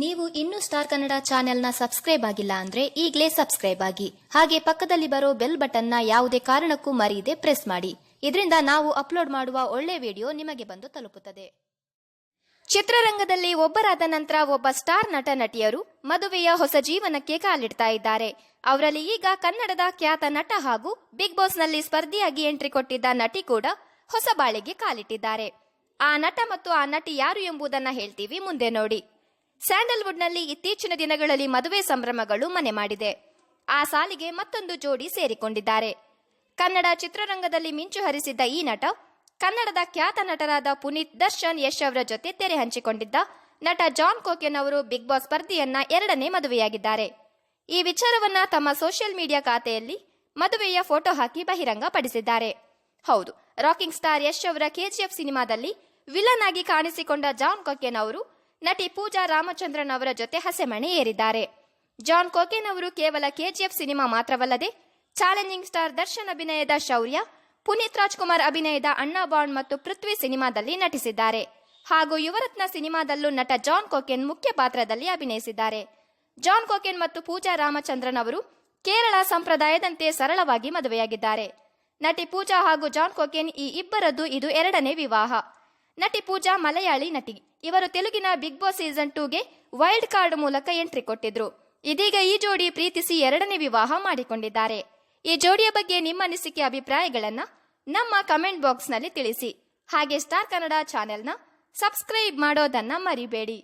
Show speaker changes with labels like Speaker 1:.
Speaker 1: ನೀವು ಇನ್ನೂ ಸ್ಟಾರ್ ಕನ್ನಡ ಚಾನೆಲ್ನ ಸಬ್ಸ್ಕ್ರೈಬ್ ಆಗಿಲ್ಲ ಅಂದ್ರೆ ಈಗಲೇ ಸಬ್ಸ್ಕ್ರೈಬ್ ಆಗಿ. ಹಾಗೆ ಪಕ್ಕದಲ್ಲಿ ಬರೋ ಬೆಲ್ ಬಟನ್ನ ಯಾವುದೇ ಕಾರಣಕ್ಕೂ ಮರೆಯದೆ ಪ್ರೆಸ್ ಮಾಡಿ. ಇದರಿಂದ ನಾವು ಅಪ್ಲೋಡ್ ಮಾಡುವ ಒಳ್ಳೆ ವಿಡಿಯೋ ನಿಮಗೆ ಬಂದು ತಲುಪುತ್ತದೆ. ಚಿತ್ರರಂಗದಲ್ಲಿ ಒಬ್ಬರಾದ ನಂತರ ಒಬ್ಬ ಸ್ಟಾರ್ ನಟ ನಟಿಯರು ಮದುವೆಯ ಹೊಸ ಜೀವನಕ್ಕೆ ಕಾಲಿಡ್ತಾ ಇದ್ದಾರೆ. ಅವರಲ್ಲಿ ಈಗ ಕನ್ನಡದ ಖ್ಯಾತ ನಟ ಹಾಗೂ ಬಿಗ್ ಬಾಸ್ನಲ್ಲಿ ಸ್ಪರ್ಧಿಯಾಗಿ ಎಂಟ್ರಿ ಕೊಟ್ಟಿದ್ದ ನಟಿ ಕೂಡ ಹೊಸ ಬಾಳಿಗೆ ಕಾಲಿಟ್ಟಿದ್ದಾರೆ. ಆ ನಟ ಮತ್ತು ಆ ನಟಿ ಯಾರು ಎಂಬುದನ್ನ ಹೇಳ್ತೀವಿ ಮುಂದೆ ನೋಡಿ. ಸ್ಯಾಂಡಲ್ವುಡ್ನಲ್ಲಿ ಇತ್ತೀಚಿನ ದಿನಗಳಲ್ಲಿ ಮದುವೆ ಸಂಭ್ರಮಗಳು ಮನೆ ಮಾಡಿದೆ. ಆ ಸಾಲಿಗೆ ಮತ್ತೊಂದು ಜೋಡಿ ಸೇರಿಕೊಂಡಿದ್ದಾರೆ. ಕನ್ನಡ ಚಿತ್ರರಂಗದಲ್ಲಿ ಮಿಂಚು ಹರಿಸಿದ್ದ ಈ ನಟ, ಕನ್ನಡದ ಖ್ಯಾತ ನಟರಾದ ಪುನೀತ್ ದರ್ಶನ್, ಯಶ್ ಅವರ ಜೊತೆ ತೆರೆ ಹಂಚಿಕೊಂಡಿದ್ದ ನಟ ಜಾನ್ ಕೋಕೆನ್ ಅವರು ಬಿಗ್ ಬಾಸ್ ಸ್ಪರ್ಧಿಯನ್ನ ಎರಡನೇ ಮದುವೆಯಾಗಿದ್ದಾರೆ. ಈ ವಿಚಾರವನ್ನ ತಮ್ಮ ಸೋಷಿಯಲ್ ಮೀಡಿಯಾ ಖಾತೆಯಲ್ಲಿ ಮದುವೆಯ ಫೋಟೋ ಹಾಕಿ ಬಹಿರಂಗಪಡಿಸಿದ್ದಾರೆ. ಹೌದು, ರಾಕಿಂಗ್ ಸ್ಟಾರ್ ಯಶ್ ಅವರ ಕೆಜಿಎಫ್ ಸಿನಿಮಾದಲ್ಲಿ ವಿಲನ್ ಆಗಿ ಕಾಣಿಸಿಕೊಂಡ ಜಾನ್ ಕೋಕೆನ್ ಅವರು ನಟಿ ಪೂಜಾ ರಾಮಚಂದ್ರನ್ ಅವರ ಜೊತೆ ಹಸೆಮಣೆ ಏರಿದ್ದಾರೆ. ಜಾನ್ ಕೋಕೇನ್ ಅವರು ಕೇವಲ ಕೆಜಿಎಫ್ ಸಿನಿಮಾ ಮಾತ್ರವಲ್ಲದೆ, ಚಾಲೆಂಜಿಂಗ್ ಸ್ಟಾರ್ ದರ್ಶನ್ ಅಭಿನಯದ ಶೌರ್ಯ, ಪುನೀತ್ ರಾಜ್ಕುಮಾರ್ ಅಭಿನಯದ ಅಣ್ಣಾ ಬಾಂಡ್ ಮತ್ತು ಪೃಥ್ವಿ ಸಿನಿಮಾದಲ್ಲಿ ನಟಿಸಿದ್ದಾರೆ. ಹಾಗೂ ಯುವರತ್ನ ಸಿನಿಮಾದಲ್ಲೂ ನಟ ಜಾನ್ ಕೋಕೇನ್ ಮುಖ್ಯ ಪಾತ್ರದಲ್ಲಿ ಅಭಿನಯಿಸಿದ್ದಾರೆ. ಜಾನ್ ಕೋಕೇನ್ ಮತ್ತು ಪೂಜಾ ರಾಮಚಂದ್ರನ್ ಅವರು ಕೇರಳ ಸಂಪ್ರದಾಯದಂತೆ ಸರಳವಾಗಿ ಮದುವೆಯಾಗಿದ್ದಾರೆ. ನಟಿ ಪೂಜಾ ಹಾಗೂ ಜಾನ್ ಕೋಕೇನ್ ಈ ಇಬ್ಬರದ್ದು ಇದು ಎರಡನೇ ವಿವಾಹ. ನಟಿ ಪೂಜಾ ಮಲಯಾಳಿ ನಟಿ. ಇವರು ತೆಲುಗಿನ ಬಿಗ್ ಬಾಸ್ ಸೀಸನ್ ಟೂಗೆ ವೈಲ್ಡ್ ಕಾರ್ಡ್ ಮೂಲಕ ಎಂಟ್ರಿ ಕೊಟ್ಟಿದ್ರು. ಇದೀಗ ಈ ಜೋಡಿ ಪ್ರೀತಿಸಿ ಎರಡನೇ ವಿವಾಹ ಮಾಡಿಕೊಂಡಿದ್ದಾರೆ. ಈ ಜೋಡಿಯ ಬಗ್ಗೆ ನಿಮ್ಮ ಅನಿಸಿಕೆ, ಅಭಿಪ್ರಾಯಗಳನ್ನ ನಮ್ಮ ಕಮೆಂಟ್ ಬಾಕ್ಸ್ನಲ್ಲಿ ತಿಳಿಸಿ. ಹಾಗೆ ಸ್ಟಾರ್ ಕನ್ನಡ ಚಾನೆಲ್ನ ಸಬ್ಸ್ಕ್ರೈಬ್ ಮಾಡೋದನ್ನ ಮರಿಬೇಡಿ.